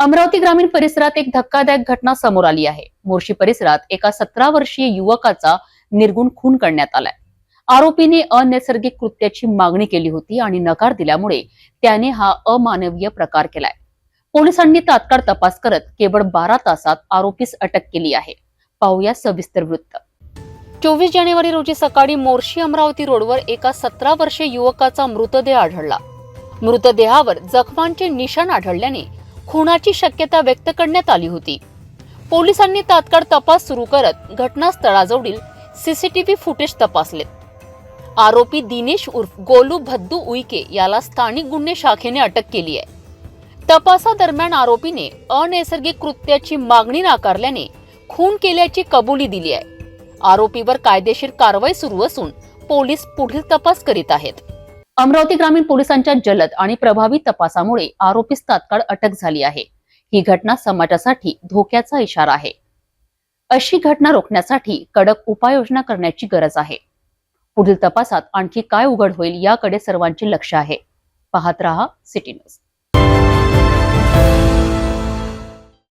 अमरावती ग्रामीण परिसरात एक धक्कादायक घटना समोर आली आहे. मोर्शी परिसरात एका सतरा वर्षीय युवकाचा निर्गुण खून करण्यात आलाय. आरोपीने अनैसर्गिक कृत्याची मागणी केली होती आणि नकार दिल्यामुळे त्याने हा अमानवीय प्रकार केलाय. पोलिसांनी तात्काळ तपास करत केवळ बारा तासात आरोपीस अटक केली आहे. पाहूया सविस्तर वृत्त. चोवीस जानेवारी रोजी सकाळी मोर्शी अमरावती रोडवर एका सतरा वर्षीय युवकाचा मृतदेह आढळला. मृतदेहावर जखमांचे निशाण आढळल्याने खुनाची शक्यता व्यक्त करण्यात आली होती. पोलिसांनी तात्काळ तपास सुरू करत घटनास्थळाजवळील सीसीटीव्ही फुटेज तपासलेत. आरोपी दिनेश उर्फ गोलू भद्दू उईके याला स्थानिक गुन्हे शाखेने अटक केली आहे. तपासादरम्यान आरोपीने अनैसर्गिक कृत्याची मागणी नाकारल्याने खून केल्याची कबुली दिली आहे. आरोपीवर कायदेशीर कारवाई सुरू असून पोलीस पुढील तपास करीत आहेत. अमरावती ग्रामीण पोलिसांच्या जलद आणि प्रभावी तपासामुळे आरोपीस तात्काळ अटक झाली आहे. ही घटना समाजासाठी धोक्याचा इशारा आहे. अशी घटना रोखण्यासाठी कडक उपाययोजना करण्याची गरज आहे. पुढील तपासात आणखी काय उघड होईल याकडे सर्वांचे लक्ष आहे. पाहत रहा सिटी न्यूज.